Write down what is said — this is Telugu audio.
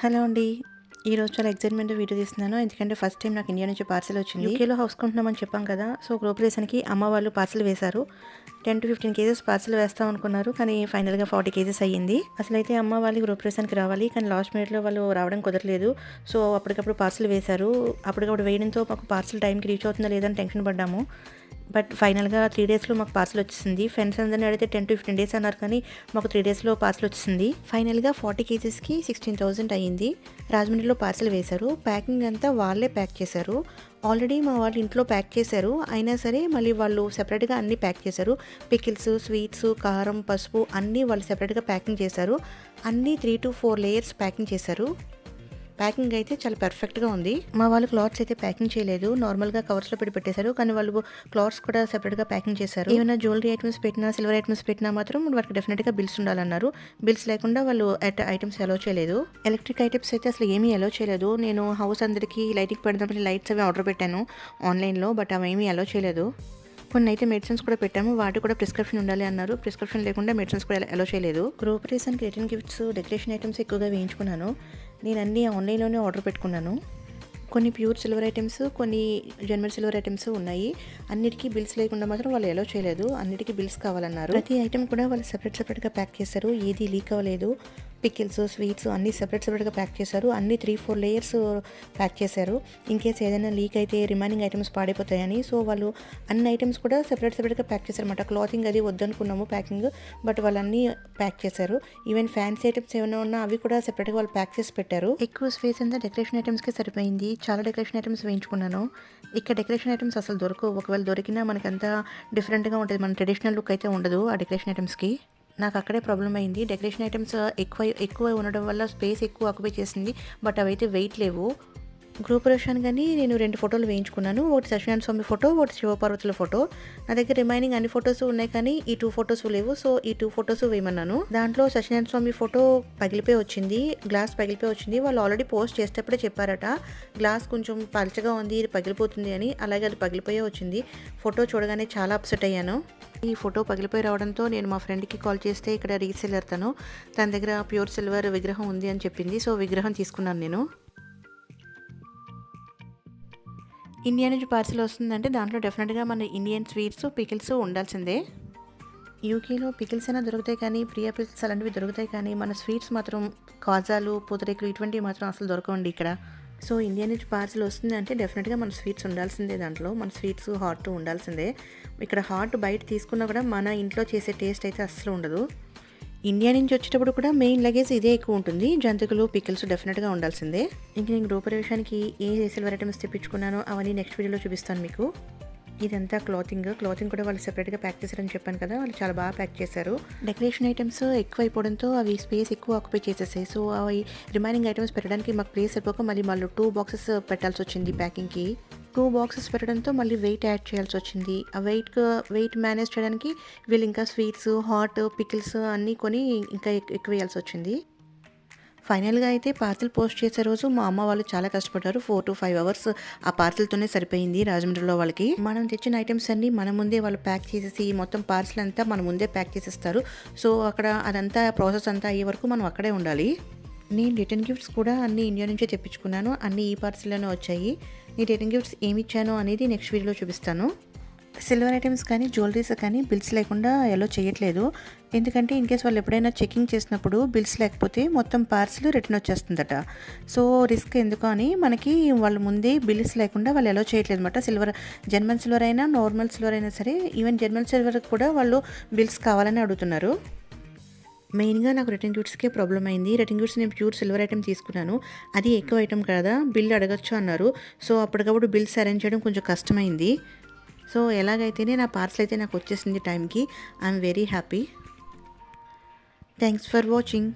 హలో అండి. ఈరోజు చాలా ఎగ్జైట్మెంట్ వీడియో తీస్తున్నాను. ఎందుకంటే ఫస్ట్ టైం నాకు ఇండియా నుంచి పార్సల్ వచ్చింది. యూకేలో హౌస్ కొంటున్నామని చెప్పాం కదా. సో గృహప్రవేశానికి అమ్మ వాళ్ళు పార్సల్ వేశారు. Ten to fifteen KGs parcel వేస్తాం అనుకున్నారు కానీ ఫైనల్గా ఫార్టీ కేజెస్ అయ్యింది. అసలు అయితే అమ్మ వాళ్ళు గృహప్రవేశానికి రావాలి కానీ లాస్ట్ మినిట్లో వాళ్ళు రావడం కుదరలేదు. సో అప్పటికప్పుడు పార్సల్ వేశారు. అప్పటికప్పుడు వేయడంతో మాకు పార్సల్ టైంకి రీచ్ అవుతుందా లేదని టెన్షన్ పడ్డాము. బట్ ఫైనల్గా త్రీ డేస్లో మాకు పార్సల్ వచ్చేసింది. ఫ్రెండ్స్ అందరిని అడిగితే టెన్ టు ఫిఫ్టీన్ డేస్ అన్నారు కానీ మాకు త్రీ డేస్లో పార్సల్ వచ్చేసింది. ఫైనల్గా ఫార్టీ కేజెస్కి సిక్స్టీన్ థౌసండ్ అయ్యింది. రాజమండ్రిలో పార్సల్ వేశారు. ప్యాకింగ్ అంతా వాళ్ళే ప్యాక్ చేశారు. ఆల్రెడీ మా వాళ్ళు ఇంట్లో ప్యాక్ చేశారు. అయినా సరే మళ్ళీ వాళ్ళు సెపరేట్గా అన్నీ ప్యాక్ చేశారు. పికిల్స్ స్వీట్స్ కారం పసుపు అన్నీ వాళ్ళు సెపరేట్గా ప్యాకింగ్ చేశారు. అన్నీ three to four layers packing చేశారు. ప్యాకింగ్ అయితే చాలా పర్ఫెక్ట్గా ఉంది. మా వాళ్ళు క్లాత్స్ అయితే ప్యాకింగ్ చేయలేదు. నార్మల్గా కవర్స్లో పెట్టి పెట్టేశారు. కానీ వాళ్ళు క్లాత్స్ కూడా సెపరేట్గా ప్యాకింగ్ చేశారు. ఏమైనా జ్యువెలరీ ఐటమ్స్ పెట్టినా సిల్వర్ ఐటమ్స్ పెట్టినా మాత్రం వాటికి డెఫినెట్గా బిల్స్ ఉండాలన్నారు. బిల్స్ లేకుండా వాళ్ళు ఐటమ్స్ అలో చేయలేదు. ఎలక్ట్రిక్ ఐటమ్స్ అయితే అసలు ఏమీ అలో చేయలేదు. నేను హౌస్ అందరికీ లైటింగ్ పెడదామని లైట్స్ అవి ఆర్డర్ పెట్టాను ఆన్లైన్లో బట్ అవి ఏమీ అలో చేయలేదు. కొన్ని అయితే మెడిసిన్స్ కూడా పెట్టాము. వాటి కూడా ప్రిస్క్రిప్షన్ ఉండాలి అన్నారు. ప్రిస్క్రిప్షన్ లేకుండా మెడిసిన్స్ కూడా అలో చేయలేదు. Groceries and return gifts decoration items ఎక్కువగా వేయించుకున్నాను. నేను అన్నీ ఆన్లైన్లోనే ఆర్డర్ పెట్టుకున్నాను. కొన్ని ప్యూర్ సిల్వర్ ఐటమ్స్ కొన్ని జన్మల్ సిల్వర్ ఐటమ్స్ ఉన్నాయి. అన్నిటికీ బిల్స్ లేకుండా మాత్రం వాళ్ళు ఎలా చేయలేదు. అన్నిటికీ బిల్స్ కావాలన్నారు. ప్రతి ఐటమ్ కూడా వాళ్ళు సెపరేట్ సెపరేట్గా ప్యాక్ చేశారు. ఏది లీక్ అవ్వలేదు. పికిల్స్ స్వీట్స్ అన్నీ సెపరేట్ సెపరేట్గా ప్యాక్ చేశారు. అన్ని త్రీ ఫోర్ లేయర్స్ ప్యాక్ చేశారు. ఇన్ కేస్ ఏదైనా లీక్ అయితే రిమైనింగ్ ఐటమ్స్ పాడైపోతాయని. సో వాళ్ళు అన్ని ఐటమ్స్ కూడా సెపరేట్ సెపరేట్గా ప్యాక్ చేశారన్నమాట. క్లాతింగ్ అది వద్దనుకున్నాము ప్యాకింగ్ బట్ వాళ్ళన్నీ ప్యాక్ చేశారు. ఈవెన్ ఫ్యాన్సీ ఐటమ్స్ ఏమైనా ఉన్నా అవి కూడా సెపరేట్గా వాళ్ళు ప్యాక్ చేసి పెట్టారు. ఎక్కువ స్పేస్ అంతా డెకరేషన్ ఐటమ్స్కి సరిపోయింది? చాలా డెకరేషన్ ఐటమ్స్ వేయించుకున్నాను. ఇక్కడ డెకరేషన్ ఐటమ్స్ అసలు దొరకవు. ఒకవేళ దొరికినా మనకంతా డిఫరెంట్గా ఉంటుంది. మన ట్రెడిషనల్ లుక్ అయితే ఉండదు ఆ డెకరేషన్ ఐటమ్స్కి నాకు అక్కడే ప్రాబ్లం అయింది డెకరేషన్ ఐటమ్స్ uh, ఎక్కువ ఎక్కువ ఉండడం వల్ల స్పేస్ ఎక్కువ ఆక్యుపై చేసింది. బట్ అవైతే వెయిట్ లేవు. గృహప్రవేశాన్ని కానీ నేను రెండు ఫోటోలు వేయించుకున్నాను ఒకటి సత్యనారాయణ స్వామి ఫోటో ఒకటి శివపార్వతుల ఫోటో నా దగ్గర రిమైనింగ్ అన్ని ఫొటోస్ ఉన్నాయి కానీ ఈ టూ ఫొటోస్ లేవు. సో ఈ టూ ఫొటోస్ వేయమన్నాను. దాంట్లో సత్యనారాయణ స్వామి ఫోటో పగిలిపోయి వచ్చింది. గ్లాస్ పగిలిపోయి వచ్చింది. వాళ్ళు ఆల్రెడీ పోస్ట్ చేసేటప్పుడే చెప్పారట. గ్లాస్ కొంచెం పలచగా ఉంది ఇది పగిలిపోతుంది అని. అలాగే అది పగిలిపోయే వచ్చింది. ఫోటో చూడగానే చాలా అప్సెట్ అయ్యాను. ఈ ఫోటో పగిలిపోయి రావడంతో నేను మా ఫ్రెండ్కి కాల్ చేస్తే ఇక్కడ రీసెల్లర్ తను తన దగ్గర ప్యూర్ సిల్వర్ విగ్రహం ఉంది అని చెప్పింది. సో విగ్రహం తీసుకున్నాను నేను. ఇండియా నుంచి పార్సిల్ వస్తుందంటే దాంట్లో డెఫినెట్గా మన ఇండియన్ స్వీట్స్ పికిల్స్ ఉండాల్సిందే. యూకేలో పికిల్స్ అయినా దొరుకుతాయి కానీ ప్రియా పికిల్స్ అలాంటివి దొరుకుతాయి కానీ మన స్వీట్స్ మాత్రం కాజాలు పూతరేకులు ఇటువంటివి మాత్రం అసలు దొరకవండి ఇక్కడ. సో ఇండియా నుంచి పార్సిల్ వస్తుంది అంటే డెఫినెట్గా మన స్వీట్స్ ఉండాల్సిందే దాంట్లో. మన స్వీట్స్ హాట్ ఉండాల్సిందే. ఇక్కడ హాట్ బయట తీసుకున్నా కూడా మన ఇంట్లో చేసే టేస్ట్ అయితే అస్సలు ఉండదు. ఇండియా నుంచి వచ్చేటప్పుడు కూడా మెయిన్ లగేజ్ ఇదే ఎక్కువ ఉంటుంది. జంతికలు పికిల్స్ డెఫినెట్గా ఉండాల్సిందే. ఇంక నేను రూపరేషానికి ఏ సిల్వర్ ఐటమ్స్ తెప్పించుకున్నానో అవన్నీ నెక్స్ట్ వీడియోలో చూపిస్తాను మీకు. ఇదంతా క్లాతింగ్ క్లాతింగ్ కూడా వాళ్ళు సెపరేట్గా ప్యాక్ చేశారని చెప్పాను కదా వాళ్ళు చాలా బాగా ప్యాక్ చేశారు. డెకరేషన్ ఐటమ్స్ ఎక్కువ అయిపోవడంతో అవి స్పేస్ ఎక్కువ ఆక్యుపై చేసేసాయి. సో అవి రిమైనింగ్ ఐటమ్స్ పెట్టడానికి మాకు ప్లేస్ అయిపోక మళ్ళీ మళ్ళీ టూ బాక్సెస్ పెట్టాల్సి వచ్చింది ప్యాకింగ్కి టూ బాక్సెస్ పెట్టడంతో మళ్ళీ వెయిట్ యాడ్ చేయాల్సి వచ్చింది. ఆ వెయిట్ వెయిట్ మేనేజ్ చేయడానికి వీళ్ళు ఇంకా స్వీట్స్ హాట్ పికిల్స్ అన్నీ కొని ఇంకా ఎక్కువ వేయాల్సి వచ్చింది. ఫైనల్గా అయితే పార్సిల్ పోస్ట్ చేసే రోజు మా అమ్మ వాళ్ళు చాలా కష్టపడ్డారు. ఫోర్ టు ఫైవ్ అవర్స్ ఆ పార్సిల్తోనే సరిపోయింది రాజమండ్రిలో వాళ్ళకి. మనం తెచ్చిన ఐటమ్స్ అన్ని మన ముందే వాళ్ళు ప్యాక్ చేసేసి మొత్తం పార్సిల్ అంతా మన ముందే ప్యాక్ చేసేస్తారు. సో అక్కడ అదంతా ప్రాసెస్ అంతా అయ్యే వరకు మనం అక్కడే ఉండాలి. నేను రిటర్న్ గిఫ్ట్స్ కూడా అన్ని ఇండియా నుంచే తెప్పించుకున్నాను. అన్ని ఈ పార్సిల్లోనే వచ్చాయి. నేను రిటర్న్ గిఫ్ట్స్ ఏమి ఇచ్చాను అనేది నెక్స్ట్ వీడియోలో చూపిస్తాను. సిల్వర్ ఐటమ్స్ కానీ జ్యువెలరీస్ కానీ బిల్స్ లేకుండా ఎలా చేయట్లేదు. ఎందుకంటే ఇన్ కేస్ వాళ్ళు ఎప్పుడైనా చెకింగ్ చేసినప్పుడు బిల్స్ లేకపోతే మొత్తం పార్సిల్ రిటర్న్ వచ్చేస్తుందట. సో రిస్క్ ఎందుకు అని మనకి వాళ్ళు ముందే బిల్స్ లేకుండా వాళ్ళు ఎలా చేయట్లేదు అనమాట సిల్వర్ జర్మన్ సిల్వర్ అయినా నార్మల్ సిల్వర్ అయినా సరే ఈవెన్ జర్మన్ సిల్వర్ కూడా వాళ్ళు బిల్స్ కావాలని అడుగుతున్నారు. మెయిన్గా నాకు రిటర్న్ గిఫ్ట్స్కే ప్రాబ్లం అయింది. రిటర్న్ గిఫ్ట్స్ నేను ప్యూర్ సిల్వర్ ఐటమ్ తీసుకున్నాను. అది ఎక్కువ ఐటమ్ కదా బిల్ అడగచ్చు అన్నారు. సో అప్పటికప్పుడు బిల్స్ అరేంజ్ చేయడం కొంచెం కష్టమైంది. సో ఎలాగైతేనే నా పార్సల్ అయితే నాకు వచ్చేసింది టైంకి. I'm very happy. Thanks for watching.